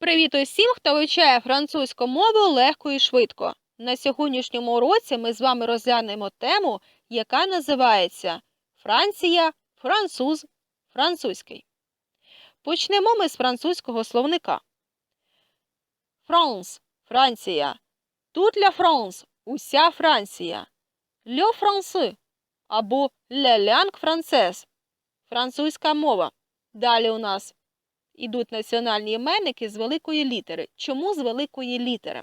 Привіт усім, хто вивчає французьку мову легко і швидко. На сьогоднішньому уроці ми з вами розглянемо тему, яка називається Франція, француз, французький. Почнемо ми з французького словника. France – Франція. Тут для France – уся Франція. Le français або Le langue française – французька мова. Далі у нас ідуть національні іменники з великої літери. Чому з великої літери?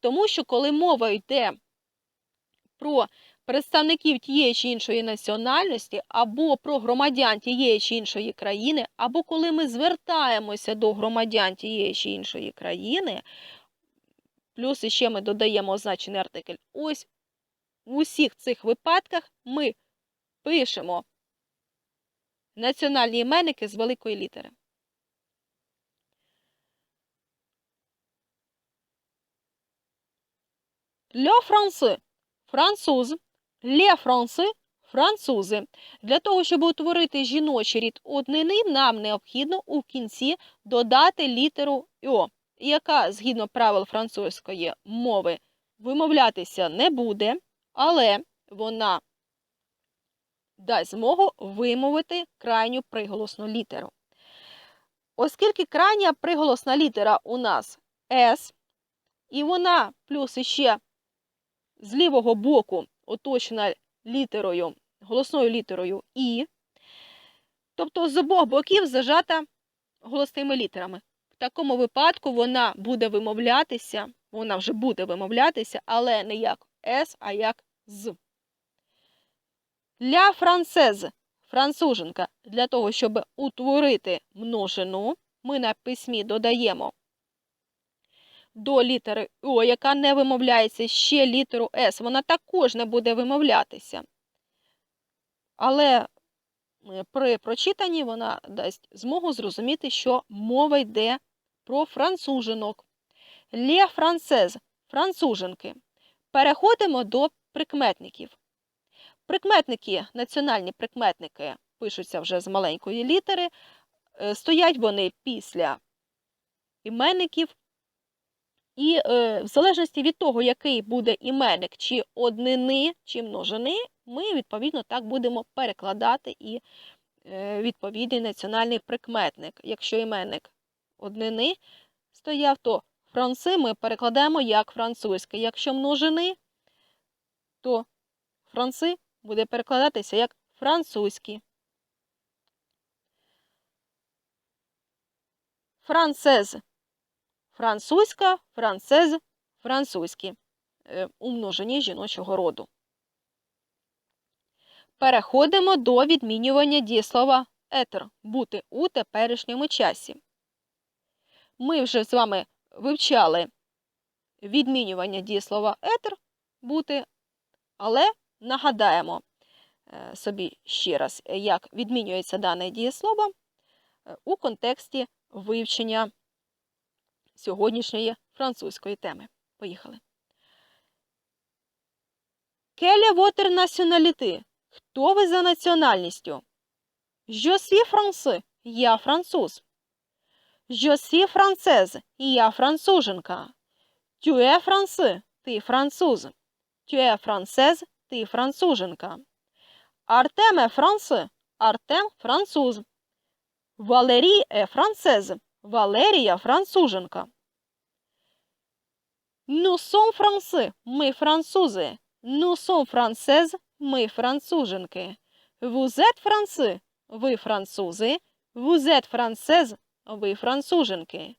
Тому що коли мова йде про представників тієї чи іншої національності, або про громадян тієї чи іншої країни, або коли ми звертаємося до громадян тієї чи іншої країни, плюс іще ми додаємо означений артикль. Ось в усіх цих випадках ми пишемо національні іменники з великої літери. Le français – француз, le français – французи. Для того, щоб утворити жіночий рід однини, нам необхідно у кінці додати літеру «о», яка, згідно правил французької мови, вимовлятися не буде, але вона дасть змогу вимовити крайню приголосну літеру. Оскільки крайня приголосна літера у нас С, і вона плюс іще з лівого боку оточена літерою, голосною літерою І, тобто з обох боків зажата голосними літерами. В такому випадку вона буде вимовлятися, вона вже буде вимовлятися, але не як С, а як з. Ля францез, француженка, для того, щоб утворити множину, ми на письмі додаємо до літери О, яка не вимовляється, ще літеру С. Вона також не буде вимовлятися. Але е, при прочитанні вона дасть змогу зрозуміти, що мова йде про францужинок. Лє францез француженки. Переходимо до прикметників. Прикметники, національні прикметники пишуться вже з маленької літери. Е, Стоять вони після іменників. І е, в залежності від того, який буде іменник, чи однини, чи множини, ми, відповідно, так будемо перекладати і е, відповідний національний прикметник. Якщо іменник однини стояв, то франци ми перекладаємо як французький. Якщо множини, то франци буде перекладатися як французький. Францез французька, францез, французькі е, у множині жіночого роду. Переходимо до відмінювання дієслова етер бути у теперішньому часі. Ми вже з вами вивчали відмінювання дієслова етер бути, але нагадаємо е, собі ще раз, як відмінюється дане дієслово е, у контексті вивчення сьогоднішньої французької теми. Поїхали. Quelle votre nationalité? Хто ви за національністю? Suis français. Я француз. Suis française. Я француженка. Es français. Ти француз. Es française. Ти француженка. Артем est français. Артем француз. Валерій est française. Валерія француженка. Nous sommes français. Ми французи. Nous sommes françaises. Ми француженки. Vous êtes français. Ви французи. Vous êtes. Ви француженки.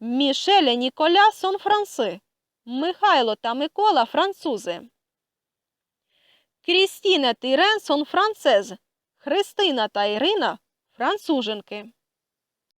Мішель Ніколя сон франци. Михайло та Микола французи. Крістіна та Ірен сон францез. Христина та Ірина француженки.